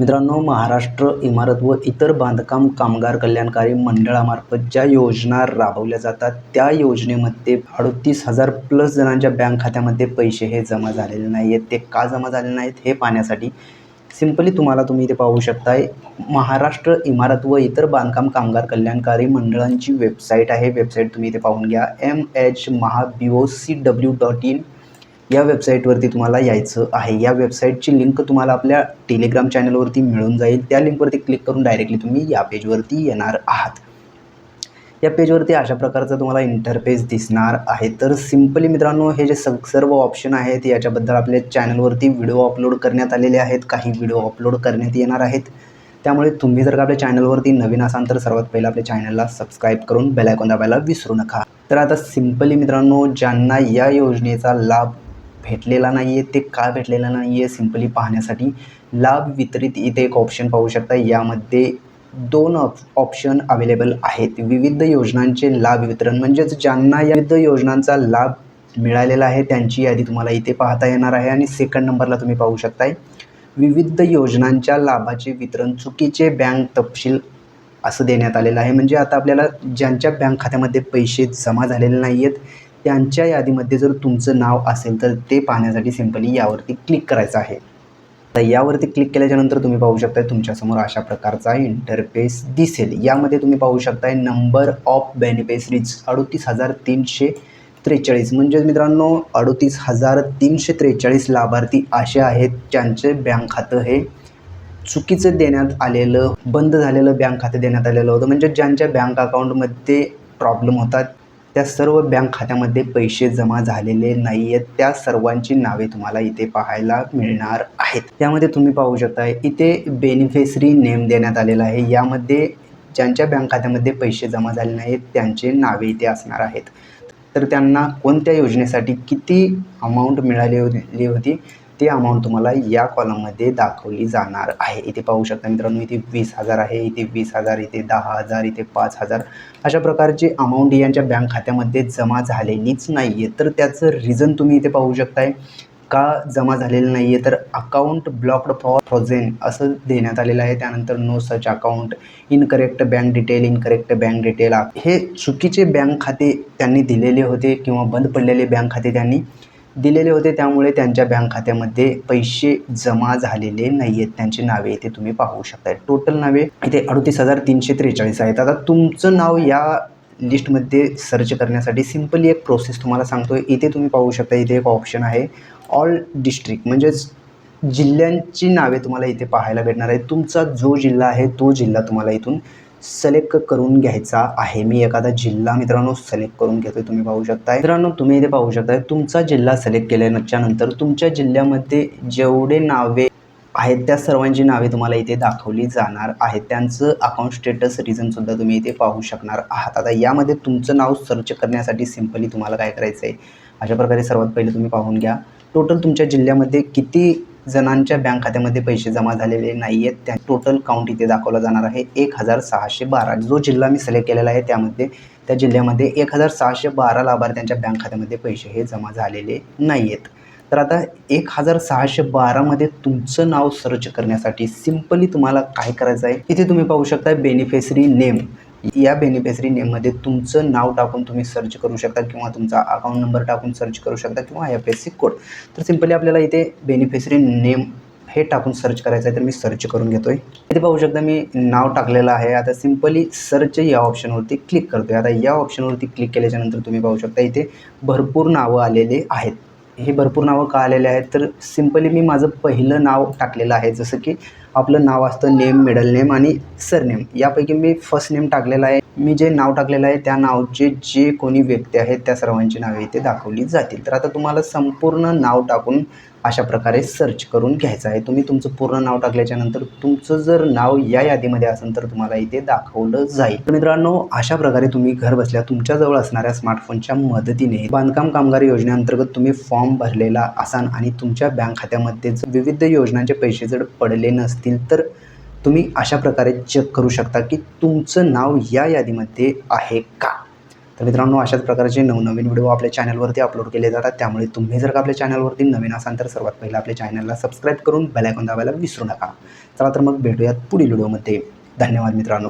मित्रांनो महाराष्ट्र इमारत व इतर बांधकाम कामगार कल्याणकारी मंडळामार्फत ज्या योजना राबवल्या जातात त्या योजनेमध्ये अडतीस हजार प्लस जणांच्या बँक खात्यामध्ये पैसे हे जमा झालेले नाही आहेत ते का जमा झालेले नाहीत हे पाहण्यासाठी सिम्पली तुम्हाला तुम्ही इथे पाहू शकताय. महाराष्ट्र इमारत व इतर बांधकाम कामगार कल्याणकारी मंडळांची वेबसाईट आहे. वेबसाईट तुम्ही इथे पाहून घ्या. M H Maha B O C W dot in या वेबसाईटवरती तुम्हाला यायचं आहे. या वेबसाईटची लिंक तुम्हाला आपल्या टेलिग्राम चॅनलवरती मिळून जाईल. त्या लिंकवरती क्लिक करून डायरेक्टली तुम्ही या पेजवरती येणार आहात. या पेजवरती अशा प्रकारचं तुम्हाला इंटरफेस दिसणार आहे. तर सिम्पली मित्रांनो हे जे सग सर्व ऑप्शन आहेत याच्याबद्दल आपल्या चॅनलवरती व्हिडिओ अपलोड करण्यात आलेले आहेत. काही व्हिडिओ अपलोड करण्यात येणार आहेत. त्यामुळे तुम्ही जर का आपल्या चॅनलवरती नवीन असाल तर सर्वात पहिलं आपल्या चॅनलला सबस्क्राईब करून बेलायकॉन दाबायला विसरू नका. तर आता सिम्पली मित्रांनो ज्यांना या योजनेचा लाभ भेटलेला नाही आहे ते का भेटलेला नाही आहे सिम्पली पाहण्यासाठी लाभ वितरित इथे एक ऑप्शन पाहू शकता. यामध्ये दोन ऑप ऑप्शन अवेलेबल आहेत. विविध योजनांचे लाभ वितरण म्हणजेच ज्यांना या विविध योजनांचा लाभ मिळालेला आहे त्यांची यादी तुम्हाला इथे पाहता येणार आहे. आणि सेकंड नंबरला तुम्ही पाहू शकताय विविध योजनांच्या लाभाचे वितरण चुकीचे बँक तपशील असं देण्यात आलेलं आहे. म्हणजे आता आपल्याला ज्यांच्या बँक खात्यामध्ये पैसे जमा झालेले नाही आहेत त्यांच्या यादीमध्ये जर तुमचं नाव असेल तर ते पाहण्यासाठी सिम्पली यावरती क्लिक करायचं आहे. तर यावरती क्लिक केल्याच्यानंतर तुम्ही पाहू शकताय तुमच्यासमोर अशा प्रकारचा इंटरफेस दिसेल. यामध्ये तुम्ही पाहू शकताय नंबर ऑफ बेनिफिशरीज अडतीस हजार तीनशे त्रेचाळीस. म्हणजेच मित्रांनो अडतीस हजार तीनशे त्रेचाळीस लाभार्थी असे आहेत ज्यांचे बँक खातं हे चुकीचं देण्यात आलेलं बंद झालेलं बँक खातं देण्यात आलेलं होतं. म्हणजे ज्यांच्या बँक अकाउंटमध्ये प्रॉब्लेम होतात त्या सर्व बँक खात्यामध्ये पैसे जमा झालेले नाही आहेत त्या सर्वांची नावे तुम्हाला इथे पाहायला मिळणार आहेत. त्यामध्ये तुम्ही पाहू शकता इथे बेनिफिशरी नेम देण्यात आलेला आहे. यामध्ये ज्यांच्या बँक खात्यामध्ये पैसे जमा झाले नाहीत त्यांचे नावे इथे असणार आहेत. तर त्यांना कोणत्या योजनेसाठी किती अमाऊंट मिळाली होती होती? ते अमाऊंट तुम्हाला या कॉलममध्ये दाखवली जाणार आहे. इथे पाहू शकता मित्रांनो इथे वीस हजार आहे इथे वीस हजार इथे दहा हजार इथे पाच हजार. अशा प्रकारची अमाऊंट यांच्या बँक खात्यामध्ये जमा झालेलीच नाही आहे तर त्याचं रिझन तुम्ही इथे पाहू शकताय. का जमा झालेलं नाही आहे तर अकाउंट ब्लॉक्ड फॉर फ्रोझेन असं देण्यात आलेलं आहे. त्यानंतर no such account incorrect bank detail incorrect bank detail हे चुकीचे बँक खाते त्यांनी दिलेले होते किंवा बंद पडलेले बँक खाते त्यांनी दिलेले होते त्यामुळे त्यांच्या बँक खात्यामध्ये पैसे जमा झालेले नाही आहेत त्यांची नावे इथे तुम्ही पाहू शकताय. टोटल नावे इथे अडतीस हजार तीनशे त्रेचाळीस आहेत. आता तुमचं नाव या लिस्टमध्ये सर्च करण्यासाठी सिम्पली एक प्रोसेस तुम्हाला सांगतो इथे तुम्ही पाहू शकता इथे एक ऑप्शन आहे. ऑल डिस्ट्रिक्ट म्हणजेच जिल्ह्यांची नावे तुम्हाला इथे पाहायला भेटणार आहे तुमचा जो जिल्हा आहे तो जिल्हा तुम्हाला इथून सिलेक्ट करून घ्यायचा आहे. मी एखादा जिल्हा मित्रांनो सिलेक्ट करून घेतोय तुम्ही पाहू शकताय. मित्रांनो तुम्ही इथे पाहू शकताय तुमचा जिल्हा सिलेक्ट केल्यानंतर तुमच्या जिल्ह्यामध्ये जेवढे नावे आहेत त्या सर्वांची नावे तुम्हाला इथे दाखवली जाणार आहेत. त्यांचं अकाउंट स्टेटस रिझनसुद्धा तुम्ही इथे पाहू शकणार आहात. आता यामध्ये तुमचं नाव सर्च करण्यासाठी सिम्पली तुम्हाला काय करायचं आहे अशा प्रकारे सर्वात पहिले तुम्ही पाहून घ्या. टोटल तुमच्या जिल्ह्यामध्ये किती जणांच्या बँक खात्यामध्ये पैसे जमा झालेले नाही आहेत त्या टोटल काउंट इथे दाखवला जाणार आहे. एक हजार सहाशे बारा. जो जिल्हा मी सिलेक्ट केलेला आहे त्यामध्ये त्या जिल्ह्यामध्ये एक हजार सहाशे बारा लाभार्थ्यांच्या बँक खात्यामध्ये पैसे हे जमा झालेले नाही आहेत तर आता एक हजार सहाशे बारामध्ये तुमचं नाव सर्च करण्यासाठी सिम्पली तुम्हाला काय करायचं आहे? इथे तुम्ही पाहू शकता बेनिफिशरी नेम या बेनिफिशरी नेममध्ये तुमचं नाव टाकून तुम्ही सर्च करू शकता किंवा तुमचा अकाउंट नंबर टाकून सर्च करू शकता किंवा I F S C code तर सिम्पली आपल्याला इथे बेनिफिशरी नेम हे टाकून सर्च करायचं आहे तर मी सर्च करून घेतो आहे इथे पाहू शकता मी नाव टाकलेलं आहे. आता सिम्पली सर्च या ऑप्शनवरती क्लिक करतो आहे आता या ऑप्शनवरती क्लिक केल्याच्यानंतर तुम्ही पाहू शकता इथे भरपूर नावं आलेले आहेत. हे भरपूर नावं का आलेले आहेत? तर सिम्पली मी माझं पहिलं नाव टाकलेलं आहे. जसं की आपलं नाव असतं नेम मिडल नेम आणि सरनेम. यापैकी मी फर्स्ट नेम टाकलेला आहे. मी जे नाव टाकलेलं आहे त्या नावचे जे कोणी व्यक्ती आहेत त्या सर्वांची नावे इथे दाखवली जातील. तर आता तुम्हाला संपूर्ण नाव टाकून अशा प्रकारे सर्च करून घ्यायचं आहे. तुम्ही तुमचं पूर्ण नाव टाकल्याच्यानंतर तुमचं जर नाव या यादीमध्ये असेल तर तुम्हाला इथे दाखवलं जाईल. मित्रांनो अशा प्रकारे तुम्ही घर बसल्या तुमच्याजवळ असणाऱ्या स्मार्टफोनच्या मदतीने बांधकाम कामगार योजनेअंतर्गत तुम्ही फॉर्म भरलेला असाल आणि तुमच्या बँक खात्यामध्ये जर विविध योजनांचे पैसे जर पडले नसतील तर तुम्ही अशा प्रकारे चेक करू शकता की तुमचं नाव या यादीमध्ये आहे का? तर मित्रांनो अशाच प्रकारचे नवनवीन व्हिडिओ आपल्या चॅनलवरती अपलोड केले जातात. त्यामुळे तुम्ही जर का आपल्या चॅनलवरती नवीन असाल तर सर्वात पहिलं आपल्या चॅनलला सबस्क्राईब करून बेलायकॉन दाबायला विसरू नका. चला तर मग भेटूयात पुढील व्हिडिओमध्ये. धन्यवाद मित्रांनो.